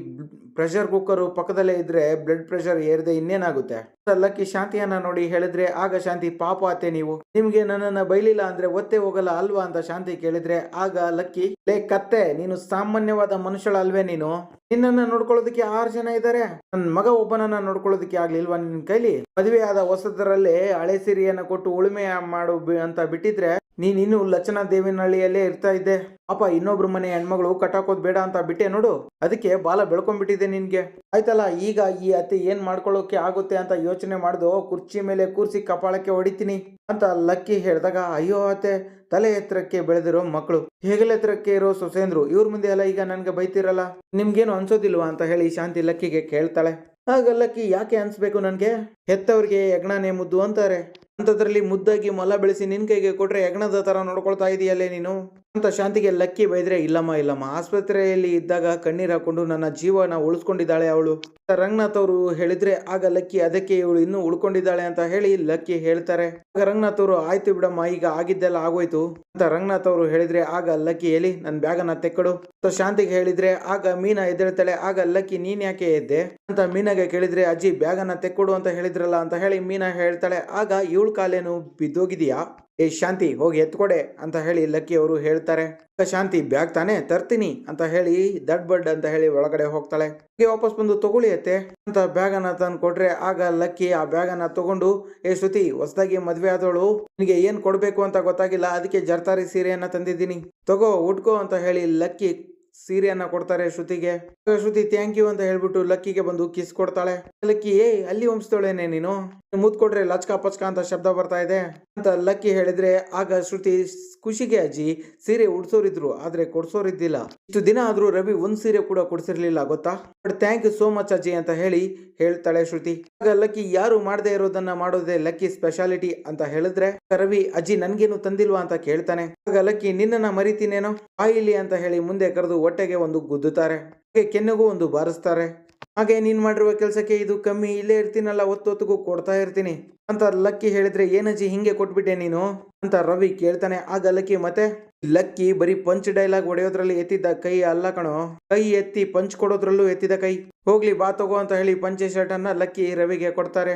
ಪ್ರೆಷರ್ ಕುಕ್ಕರ್ ಪಕ್ಕದಲ್ಲೇ ಇದ್ರೆ ಬ್ಲಡ್ ಪ್ರೆಷರ್ ಏರದೆ ಇನ್ನೇನಾಗುತ್ತೆ? ಲಕ್ಕಿ ಶಾಂತಿಯನ್ನ ನೋಡಿ ಹೇಳಿದ್ರೆ, ಆಗ ಶಾಂತಿ ಪಾಪ ಅತ್ತೆ ನೀವು. ನಿಮ್ಗೆ ನನ್ನನ್ನ ಬೈಲಿಲ್ಲ ಅಂದ್ರೆ ಒತ್ತೆ ಹೋಗಲ್ಲ ಅಲ್ವಾ? ಅಂತ ಶಾಂತಿ ಕೇಳಿದ್ರೆ, ಆಗ ಲಕ್ಕಿ, ಲೇ ಕತ್ತೆ, ನೀನು ಸಾಮಾನ್ಯವಾದ ಮನುಷ್ಯಳ ಅಲ್ವೇ ನೀನು? ನಿನ್ನನ್ನ ನೋಡ್ಕೊಳ್ಳೋದಕ್ಕೆ ಆರು ಜನ ಇದ್ದಾರೆ ನನ್ನ ಮಗ ಒಬ್ಬನನ್ನ ನೋಡ್ಕೊಳ್ಳೋದಕ್ಕೆ ಆಗ್ಲಿಲ್ವಾ ನಿನ್ ಕೈಲಿ? ಮದುವೆ ಆದ ಹೊಸದರಲ್ಲೇ ಹಳೆ ಸಿರಿಯನ್ನ ಕೊಟ್ಟು ಉಳುಮೆ ಮಾಡು ಅಂತ ಬಿಟ್ಟಿದ್ರೆ, ನೀನ್ ಇನ್ನು ಲಚ್ಚನ ದೇವಿನಹಳ್ಳಿಯಲ್ಲೇ ಇರ್ತಾ ಇದ್ದೆ. ಪಾಪ ಇನ್ನೊಬ್ರು ಮನೆ ಹೆಣ್ಮಗಳು ಕಟ್ಟಾಕೋದ್ ಬೇಡ ಅಂತ ಬಿಟ್ಟೆ ನೋಡು. ಅದಕ್ಕೆ ಬಾಲ ಬೆಳ್ಕೊಂಡ್ಬಿಟ್ಟಿದೆ ನಿನ್ಗೆ. ಆಯ್ತಲ್ಲ, ಈಗ ಈ ಅತ್ತೆ ಏನ್ ಮಾಡ್ಕೊಳ್ಳೋಕೆ ಆಗುತ್ತೆ ಅಂತ ಯೋಚನೆ ಮಾಡ್ದು ಕುರ್ಚಿ ಮೇಲೆ ಕೂರಿಸಿ ಕಪಾಳಕ್ಕೆ ಹೊಡಿತೀನಿ ಅಂತ ಲಕ್ಕಿ ಹೇಳಿದಾಗ, ಅಯ್ಯೋ ಅತ್ತೆ, ತಲೆ ಎತ್ತರಕ್ಕೆ ಬೆಳೆದಿರೋ ಮಕ್ಕಳು ಹೆಗಲ ಎತ್ತರಕ್ಕೆ ಇರೋ ಸೊಸೇಂದ್ರು? ಇವ್ರ ಮುಂದೆ ಎಲ್ಲ ಈಗ ನನ್ಗೆ ಬೈತಿರಲ್ಲ? ನಿಮ್ಗೇನು ಅನ್ಸೋದಿಲ್ವಾ? ಅಂತ ಹೇಳಿ ಶಾಂತಿ ಲಕ್ಕಿಗೆ ಕೇಳ್ತಾಳೆ. ಆಗ ಲಕ್ಕಿ, ಯಾಕೆ ಅನ್ಸ್ಬೇಕು ನನ್ಗೆ? ಹೆತ್ತವ್ರಿಗೆ ಯಜ್ಞಾನೇ ಮುದ್ದು ಅಂತಾರೆ. ಅಂತದ್ರಲ್ಲಿ ಮುದ್ದಾಗಿ ಮೊಲ ಬೆಳೆಸಿ ನಿನ್ ಕೈಗೆ ಕೊಟ್ರೆ ಯಜ್ಞದ ತರ ನೋಡ್ಕೊಳ್ತಾ ಇದೀಯಲ್ಲೇ ನೀನು? ಅಂತ ಶಾಂತಿಗೆ ಲಕ್ಕಿ ಬೈದ್ರೆ, ಇಲ್ಲಮ್ಮ ಇಲ್ಲಮ್ಮ, ಆಸ್ಪತ್ರೆಯಲ್ಲಿ ಇದ್ದಾಗ ಕಣ್ಣೀರ್ ಹಾಕೊಂಡು ನನ್ನ ಜೀವನ ಉಳಿಸ್ಕೊಂಡಿದ್ದಾಳೆ ಅವಳು. ರಂಗನಾಥ್ ಅವರು ಹೇಳಿದ್ರೆ, ಆಗ ಲಕ್ಕಿ ಅದಕ್ಕೆ ಇವಳು ಇನ್ನೂ ಉಳ್ಕೊಂಡಿದ್ದಾಳೆ ಅಂತ ಹೇಳಿ ಲಕ್ಕಿ ಹೇಳ್ತಾರೆ. ಆಗ ರಂಗನಾಥ್ ಅವರು, ಆಯ್ತು ಬಿಡಮ್ಮ, ಈಗ ಆಗಿದ್ದೆಲ್ಲ ಆಗೋಯ್ತು. ಅಂತ ರಂಗನಾಥ್ ಅವರು ಹೇಳಿದ್ರೆ, ಆಗ ಲಕ್ಕಿ, ಎಲ್ಲಿ? ನನ್ನ ಬ್ಯಾಗನ್ನ ತೆಕ್ಕಡು. ಅಂತ ಶಾಂತಿಗೆ ಹೇಳಿದ್ರೆ, ಆಗ ಮೀನಾ ಎದ್ದೇಳ್ತಾಳೆ ಆಗ ಲಕ್ಕಿ, ನೀನ್ ಯಾಕೆ ಎದ್ದೆ? ಅಂತ ಮೀನಾಗೆ ಕೇಳಿದ್ರೆ, ಅಜ್ಜಿ, ಬ್ಯಾಗನ್ನ ತೆಕ್ಕೊಡು ಅಂತ ಹೇಳಿದ್ರಲ್ಲ ಅಂತ ಹೇಳಿ ಮೀನಾ ಹೇಳ್ತಾಳೆ, ಆಗ ಇವಳ ಕಾಲೇನು ಬಿದ್ದೋಗಿದೀಯಾ? ಏ, ಶಾಂತಿ, ಹೋಗಿ ಎತ್ಕೊಡೆ ಅಂತ ಹೇಳಿ ಲಕ್ಕಿ ಅವರು ಹೇಳ್ತಾರೆ. ಶಾಂತಿ, ಬ್ಯಾಗ್ ತಾನೆ ತರ್ತೀನಿ ಅಂತ ಹೇಳಿ ದಡ್ ಬಡ್ ಅಂತ ಹೇಳಿ ಒಳಗಡೆ ಹೋಗ್ತಾಳೆ. ಹೀಗೆ ವಾಪಸ್ ಬಂದು ತಗೊಳ್ಳಿ ಅತ್ತೆ ಅಂತ ಬ್ಯಾಗನ್ನ ತಂದು ಕೊಟ್ರೆ ಆಗ ಲಕ್ಕಿ ಆ ಬ್ಯಾಗನ್ನ ತಗೊಂಡು, ಏ, ಶ್ರುತಿ, ಹೊಸದಾಗಿ ಮದ್ವೆ ಆದವಳು, ನಿನಗೆ ಏನ್ ಕೊಡ್ಬೇಕು ಅಂತ ಗೊತ್ತಾಗಿಲ್ಲ, ಅದಕ್ಕೆ ಜರ್ತಾರಿ ಸೀರೆಯನ್ನ ತಂದಿದ್ದೀನಿ. ತಗೋ, ಉಟ್ಕೋ ಅಂತ ಹೇಳಿ ಲಕ್ಕಿ ಸೀರೆಯನ್ನ ಕೊಡ್ತಾರೆ ಶ್ರುತಿಗೆ. ಶ್ರುತಿ ಥ್ಯಾಂಕ್ ಯು ಅಂತ ಹೇಳ್ಬಿಟ್ಟು ಲಕ್ಕಿಗೆ ಬಂದು ಕಿಸ್ ಕೊಡ್ತಾಳೆ. ಲಕ್ಕಿ ಏ ಅಲ್ಲಿ ವಂಶದೊಳೇನೆ ನೀನು? ಮುದ್ ಕೊಟ್ರೆ ಲಚ್ಕ ಪಚ್ಕ ಅಂತ ಶಬ್ದ ಬರ್ತಾ ಇದೆ? ಅಂತ ಲಕ್ಕಿ ಹೇಳಿದ್ರೆ, ಆಗ ಶ್ರುತಿ ಖುಷಿಗೆ, ಅಜ್ಜಿ, ಸೀರೆ ಉಡ್ಸೋರಿದ್ರು, ಆದ್ರೆ ಕೊಡ್ಸೋರಿದ್ದಿಲ್ಲ. ಇಷ್ಟು ದಿನ ಆದ್ರೂ ರವಿ ಒಂದ್ ಸೀರೆ ಕೂಡ ಕೊಡ್ಸಿರ್ಲಿಲ್ಲ, ಗೊತ್ತಾ? But thank you so much ಅಜ್ಜಿ, ಅಂತ ಹೇಳಿ ಹೇಳ್ತಾಳೆ ಶ್ರುತಿ. ಆಗ ಲಕ್ಕಿ, ಯಾರು ಮಾಡದೆ ಇರೋದನ್ನ ಮಾಡೋದೇ ಲಕ್ಕಿ ಸ್ಪೆಷಾಲಿಟಿ ಅಂತ ಹೇಳಿದ್ರೆ, ರವಿ, ಅಜ್ಜಿ ನನ್ಗೇನು ತಂದಿಲ್ವಾ? ಅಂತ ಕೇಳ್ತಾನೆ. ಆಗ ಲಕ್ಕಿ, ನಿನ್ನನ್ನ ಮರಿತೀನೇನೋ? ಬಾಯಿಲಿ ಅಂತ ಹೇಳಿ ಮುಂದೆ ಕರೆದು ಹೊಟ್ಟೆಗೆ ಒಂದು ಗುದ್ದುತ್ತಾರೆ, ಹಾಗೆ ಕೆನ್ನೆಗೂ ಒಂದು ಬಾರಿಸ್ತಾರೆ. ಹಾಗೆ ನೀನು ಮಾಡಿರುವ ಕೆಲಸಕ್ಕೆ ಇದು ಕಮ್ಮಿ, ಇಲ್ಲೇ ಇರ್ತೀನಲ್ಲ ಹೊತ್ತೊತ್ತಿಗೂ ಕೊಡ್ತಾ ಇರ್ತೀನಿ. ಅಂತ ಲಕ್ಕಿ ಹೇಳಿದ್ರೆ ಏನಜ್ಜಿ ಹಿಂಗೆ ಕೊಟ್ಬಿಟ್ಟೆ ನೀನು? ಅಂತ ರವಿ ಕೇಳ್ತಾನೆ. ಆಗ ಲಕ್ಕಿ, ಮತ್ತೆ? ಲಕ್ಕಿ ಬರೀ ಪಂಚ್ ಡೈಲಾಗ್ ಹೊಡೆಯೋದ್ರಲ್ಲಿ ಎತ್ತಿದ್ದ ಕೈ ಅಲ್ಲ ಕಣೋ. ಕೈ ಎತ್ತಿ ಪಂಚ್ ಕೊಡೋದ್ರಲ್ಲೂ ಎತ್ತಿದ ಕೈ. ಹೋಗ್ಲಿ, ಬಾ ತಗೋ ಅಂತ ಹೇಳಿ ಪಂಚೆ ಶರ್ಟ್ ಅನ್ನ ಲಕ್ಕಿ ರವಿಗೆ ಕೊಡ್ತಾರೆ.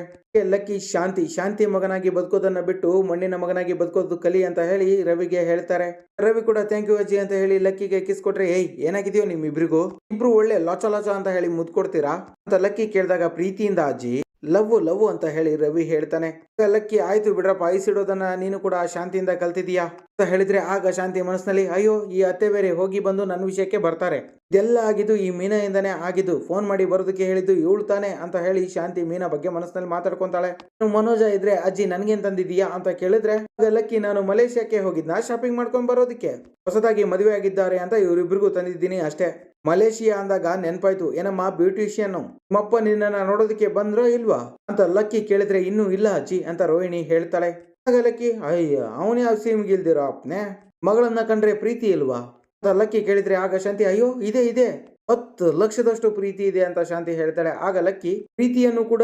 ಲಕ್ಕಿ, ಶಾಂತಿ ಶಾಂತಿ ಮಗನಾಗಿ ಬದುಕೋದನ್ನ ಬಿಟ್ಟು ಮಣ್ಣಿನ ಮಗನಾಗಿ ಬದುಕೋದು ಕಲಿ ಅಂತ ಹೇಳಿ ರವಿಗೆ ಹೇಳ್ತಾರೆ. ರವಿ ಕೂಡ ಥ್ಯಾಂಕ್ ಯು ಅಜ್ಜಿ ಅಂತ ಹೇಳಿ ಲಕ್ಕಿಗೆ ಕಿಸ್ ಕೊಟ್ರೆ, ಏಯ್, ಏನಾಗಿದೆಯೋ ನಿಮ್ಮಿಬ್ರಿಗೂ? ಇಬ್ರು ಒಳ್ಳೆ ಲಾಚ ಲಾಚ ಅಂತ ಹೇಳಿ ಮುದ್ ಕೊಡ್ತೀರಾ ಅಂತ ಲಕ್ಕಿ ಕೇಳಿದಾಗ, ಪ್ರೀತಿಯಿಂದ ಅಜ್ಜಿ ಲವ್ ಲವ್ ಅಂತ ಹೇಳಿ ರವಿ ಹೇಳ್ತಾನೆ. ಲಕ್ಕಿ, ಆಯ್ತು ಬಿಡ್ರಪ್ಪ ಐಸಿಡೋದನ್ನ ನೀನು ಕೂಡ ಶಾಂತಿಯಿಂದ ಕಲ್ತಿದೀಯಾ ಅಂತ ಹೇಳಿದ್ರೆ ಆಗ ಶಾಂತಿ ಮನಸ್ಸಿನಲ್ಲಿ, ಅಯ್ಯೋ, ಈ ಅತ್ತೆ ಬೇರೆ ಹೋಗಿ ಬಂದು ನನ್ನ ವಿಷಯಕ್ಕೆ ಬರ್ತಾರೆ. ಇದೆಲ್ಲ ಆಗಿದ್ದು ಈ ಮೀನೆಯಿಂದನೇ ಆಗಿದ್ದು. ಫೋನ್ ಮಾಡಿ ಬರೋದಕ್ಕೆ ಹೇಳಿದ್ದು ಇವಳು ಅಂತ ಹೇಳಿ ಶಾಂತಿ ಮೀನಾ ಬಗ್ಗೆ ಮನಸ್ಸಿನಲ್ಲಿ ಮಾತಾಡ್ಕೊಂತಾಳೆ. ಮನೋಜ ಇದ್ರೆ, ಅಜ್ಜಿ ನನ್ಗೇನ್ ತಂದಿದೀಯಾ ಅಂತ ಕೇಳಿದ್ರೆ ಲಕ್ಕಿ, ನಾನು ಮಲೇಷ್ಯಾಕ್ಕೆ ಹೋಗಿದ್ನ? ಶಾಪಿಂಗ್ ಮಾಡ್ಕೊಂಡ್ ಬರೋದಕ್ಕೆ? ಹೊಸದಾಗಿ ಮದುವೆ ಆಗಿದ್ದಾರೆ ಅಂತ ಇವರಿಬ್ರಿಗೂ ತಂದಿದ್ದೀನಿ ಅಷ್ಟೇ. ಮಲೇಷಿಯಾ ಅಂದಾಗ ನೆನಪಾಯ್ತು, ಏನಮ್ಮ, ಬ್ಯೂಟಿಷಿಯನ್? ನಿಮ್ಮಪ್ಪ ನಿನ್ನನ್ನ ನೋಡೋದಕ್ಕೆ ಬಂದ್ರೋ ಇಲ್ವಾ? ಅಂತ ಲಕ್ಕಿ ಕೇಳಿದ್ರೆ ಇನ್ನೂ ಇಲ್ಲ ಅಜ್ಜಿ ಅಂತ ರೋಹಿಣಿ ಹೇಳ್ತಾಳೆ. ಆಗ ಲಕ್ಕಿ, ಅಯ್ಯ, ಅವನೇ ಯಾವ ಸೀಮ್ಗಿಲ್ದಿರೋ ಅಪ್ನೆ? ಮಗಳನ್ನ ಕಂಡ್ರೆ ಪ್ರೀತಿ ಇಲ್ವಾ? ಅಂತ ಲಕ್ಕಿ ಕೇಳಿದ್ರೆ ಆಗ ಶಾಂತಿ, ಅಯ್ಯೋ, ಇದೆ ಇದೆ. ಹತ್ತು ಲಕ್ಷದಷ್ಟು ಪ್ರೀತಿ ಇದೆ ಅಂತ ಶಾಂತಿ ಹೇಳ್ತಾಳೆ. ಆಗ ಲಕ್ಕಿ, ಪ್ರೀತಿಯನ್ನು ಕೂಡ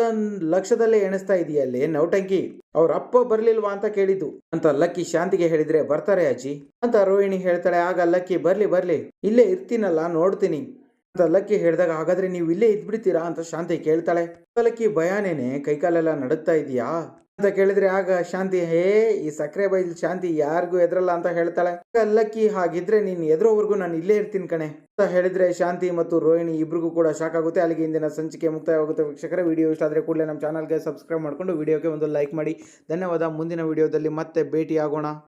ಲಕ್ಷದಲ್ಲೇ ಎಣಿಸ್ತಾ ಇದೆಯಲ್ಲೇ ನೌಟಂಕಿ ಅವ್ರ ಅಪ್ಪ ಬರ್ಲಿಲ್ವಾ ಅಂತ ಕೇಳಿದ್ದು. ಅಂತ ಲಕ್ಕಿ ಶಾಂತಿಗೆ ಹೇಳಿದ್ರೆ, ಬರ್ತಾರೆ ಅಜ್ಜಿ ಅಂತ ರೋಹಿಣಿ ಹೇಳ್ತಾಳೆ. ಆಗ ಲಕ್ಕಿ, ಬರ್ಲಿ ಬರ್ಲಿ, ಇಲ್ಲೇ ಇರ್ತೀನಲ್ಲ, ನೋಡ್ತೀನಿ ಅಂತ ಲಕ್ಕಿ ಹೇಳಿದಾಗ, ಹಾಗಾದ್ರೆ ನೀವು ಇಲ್ಲೇ ಇದ್ಬಿಡ್ತೀರಾ ಅಂತ ಶಾಂತಿ ಕೇಳ್ತಾಳೆ. ಲಕ್ಕಿ ಭಯಾನೇನೆ, ಕೈಕಾಲೆಲ್ಲ ನಡುಗ್ತಾ ಇದೆಯಾ? ಅಂತ ಕೇಳಿದ್ರೆ ಆಗ ಶಾಂತಿ, ಹೇ, ಈ ಸಕ್ಕರೆ ಬೈಲ್ ಶಾಂತಿ ಯಾರಿಗೂ ಎದ್ರಲ್ಲ ಅಂತ ಹೇಳ್ತಾಳೆ. ಲಕ್ಕಿ, ಹಾಗಿದ್ರೆ ನೀನ್ ಎದುರೋವರೆಗೂ ನಾನು ಇಲ್ಲೇ ಇರ್ತೀನಿ ಕಣೆ ಅಂತ ಹೇಳಿದ್ರೆ ಶಾಂತಿ ಮತ್ತು ರೋಹಿಣಿ ಇಬ್ರಿಗೂ ಕೂಡ ಶಾಕ್ ಆಗುತ್ತೆ. ಅಲ್ಲಿಗೆ ಇಂದಿನ ಸಂಚಿಕೆ ಮುಕ್ತಾಯವಾಗುತ್ತೆ. ವೀಕ್ಷಕರ, ವಿಡಿಯೋ ಇಷ್ಟ ಆದರೆ ಕೂಡಲೇ ನಮ್ಮ ಚಾನಲ್ಗೆ ಸಬ್ಸ್ಕ್ರೈಬ್ ಮಾಡ್ಕೊಂಡು, ವಿಡಿಯೋಗೆ ಒಂದು ಲೈಕ್ ಮಾಡಿ. ಧನ್ಯವಾದ. ಮುಂದಿನ ವಿಡಿಯೋದಲ್ಲಿ ಮತ್ತೆ ಭೇಟಿ ಆಗೋಣ